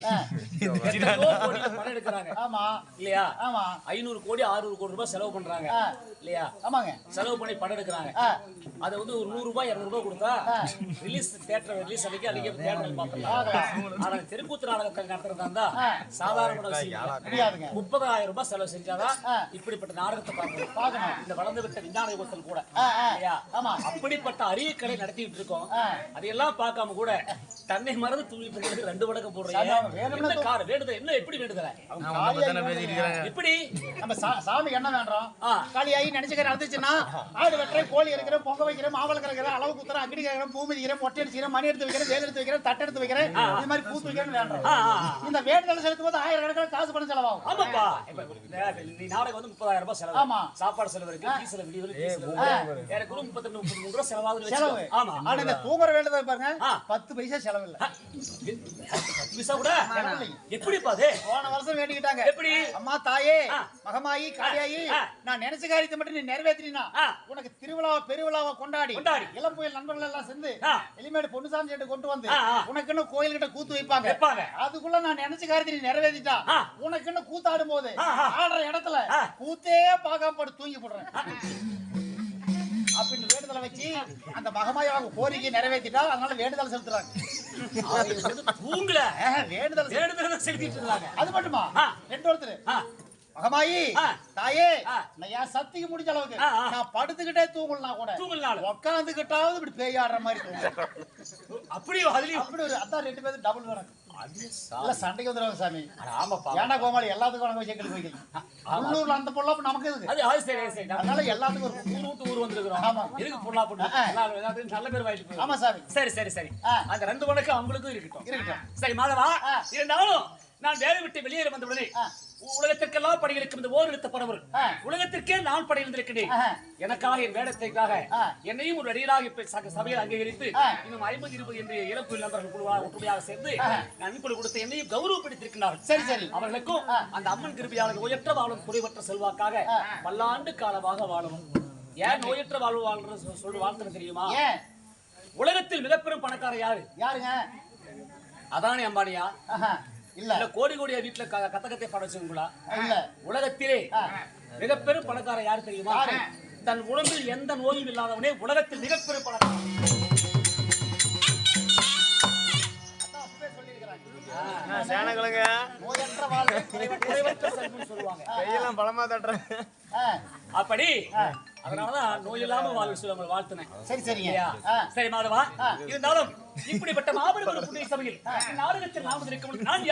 ஆமா. இல்லையா? ஆமா. ஐநூறு கோடி ஆறுநூறு கோடி ரூபாய் செலவு பண்றாங்க. இல்லையா? ஆமாங்க. செலவு பண்ணி படம் எடுக்கிறாங்க. அதை வந்து ஒரு நூறு ரூபாய் இருநூறு ரூபாய் கொடுத்தா ரிலீஸ் தியேட்டர் ரிலீஸ் அன்னைக்கு அன்னைக்கு தியேட்டர் பார்க்கலாம். ஆனா தெருக்கூத்து நாடகத்தை நடத்துறதா இருந்தா சாதாரண விஷயம் முப்பதாயிரம் ரூபாய் செலவு செஞ்சாதான். இப்படிப்பட்ட நாடகத்தை பார்க்கணும். பார்க்கணும். இந்த வளர்ந்து விட்ட விஞ்ஞான யுகத்தில் கூட. இல்லையா? ஆமா. அப்படிப்பட்ட அரிய கலை நடத்திட்டு இருக்கோம். அதையெல்லாம் பார்க்காம கூட தன்னை மறந்து தூவி போகிறதுக்கு ரெண்டு வடக்கம் சாமி, போடுறீங்க என்ன கார் வேண்டுதல்? என்ன எப்படி வேண்டுதல. எப்படி? நம்ம சா- சாமிக்கு என்ன வேண்டோம் ஆ. காளியாகி நினைச்சுக்கிற நடந்துச்சுன்னா ஆடு வெட்டுறேன் கோழி இருக்கிறேன் பொங்க வைக்கிறேன் மாவளம் கறக்கிறேன் அளவு குத்துறேன் அக்கடி கறக்கிறேன் பூ மிதிக்கிறேன் மொட்டை அடிச்சுக்கிறேன் மணி எடுத்து வைக்கிறேன் வேல் எடுத்து வைக்கிறேன் தட்டு எடுத்து வைக்கிறேன் இந்த மாதிரி கூத்து வைக்கிறேன் வேண்டோம். இந்த வேண்டுதல் செலுத்தும் போது ஆயிரக்கணக்கில் காசு பணம் செலவாகும். ஆமாப்பா. நீ வந்து முப்பதாயிரம் ரூபாய் செலவு. ஆமா. சாப்பாடு செலவு இருக்கு டீ செலவு இருக்கு, டீ செலவு. இருக்கு. எனக்கு ஒரு முப்பத்தி முப்பத்தி மூணு ரூபாய் செலவாகுது செலவு. வச்சுக்கோ. ஆமா. ஆனா இந்த தூங்குற வேண்டுதல் பாருங்க. பத்து பைசா செலவு இல்ல. பத்து பைசா கூட எப்படிப்பா அது போன வருஷம் வேண்டிக்கிட்டாங்க எப்படி? அம்மா தாயே. மகமாயி காளியாயி. நான் நினைச்ச காரியத்தை மட்டும் நீ நிறைவேற்றினா. உனக்கு திருவிழாவை பெருவிழாவை கொண்டாடி கொண்டாடி. இளம் புயல் நண்பர்கள் எல்லாம் சேர்ந்து ஆ. எலிமேடு பொன்னுசாமி சேட்டு கொண்டு வந்து. உனக்குன்னு கோயில்கிட்ட கூத்து வைப்பாங்க. அதுக்குள்ள நான் நினைச்ச காரியத்தை நீ நிறைவேற்றிட்டா. உனக்குன்னு கூத்தாடும் போது. ஆடுற இடத்துல. கூத்தே பார்க்காம படுத்து தூங்கி போடுறேன் அப்படின்னு வேண்டுதலை வச்சு அந்த மகமாய் அவங்க கோரிக்கையை நிறைவேற்றிட்டா அதனால வேண்டுதல் செலுத்துறாங்க தூங்கல வேண்டுதல் வேண்டுதல் செலுத்திட்டு இருந்தாங்க அது மட்டுமா. ரெண்டு ஒருத்தர் மகமாயி. தாயே. நான் சக்திக்கு முடிஞ்ச அளவுக்கு. நான் படுத்துக்கிட்டே தூங்கலாம் கூட தூங்கலனாலும். உட்காந்துக்கிட்டாவது இப்படி பேய் ஆடுற மாதிரி தூங்கும் அப்படியே அதுலயும் அப்படி ஒரு அதான் ரெண்டு பேரும் டபுள் கணக்கு இல்ல சண்டைக்கு வந்துடுவாங்க சாமி. ஆமாப்பா ஏன்டா கோமாளி எல்லாத்துக்கும் கணக்கு வச்சு உள்ளூர்ல அந்த பொருளாப்பு நமக்கு இருக்கு அது அது சரி சரி. அதனால எல்லாத்துக்கும் ஒரு ஊர் விட்டு ஊர் வந்திருக்கிறோம். ஆமா. எல்லாத்துக்கும் நல்ல பேர் வாங்கிட்டு. ஆமா சாமி. சரி சரி சரி. ஆ. அந்த ரெண்டு வணக்கம் அவங்களுக்கும் இருக்கட்டும். இருக்கட்டும். சரி மாதவா. இருந்தாலும் நான் வேலை விட்டு வெளியேற வந்த உடனே ஆ. உலகத்திற்கெல்லாம் படையெடுக்கும் இந்த ஓர் எடுத்த பரவர் ஆ. உலகத்திற்கே நான் படையிருந்திருக்கிறேன். எனக்காக என் வேடத்திற்காக. என்னையும் ஒரு அடியராக சபையில் அங்கீகரித்து. இன்னும் ஐம்பது இருபது என்று இறப்பு நண்பர்கள் குழுவாக ஒற்றுமையாக சேர்ந்து. நன்கொடை கொடுத்து என்னையும் கௌரவப்படுத்தியிருக்கிறார்கள் சரி சரி அவர்களுக்கும். அந்த அம்மன் கிருபியாளர் உயற்ற வாழும் குறைவற்ற செல்வாக்காக. பல்லாண்டு காலமாக வாழணும் ஏன் நோயற்ற வாழ்வு வாழ்ற சொ- சொல்லி வாழ்த்துறது தெரியுமா உலகத்தில் மிகப்பெரும் பணக்காரர் யாரு யாருங்க அதானே அம்பானியா. இல்ல. இல்ல கோடி கோடியா வீட்டுல கத்த கத்தை படம் வச்சுங்களா இல்ல. உலகத்திலே. மிகப்பெரும் பணக்காரர் யாரு தெரியுமா? தன் உடம்பில் எந்த நோயும் இல்லாதவனே உலகத்தில் மிகப்பெரும். சேனங்களுங்க சொல்லுவாங்க. கையெல்லாம் பலமா தட்டுறேன். அப்படி. அதனாலதான் நோய் இல்லாம வாழ்வு சொல்லி உங்களை வாழ்த்துனேன். சரி சரிங்க. சரி மாதவா. இருந்தாலும் இப்படிப்பட்ட மாபெரும் ஒரு புண்ணிய சபையில் நாடகத்தில் நாம் இருக்க நான் யார்?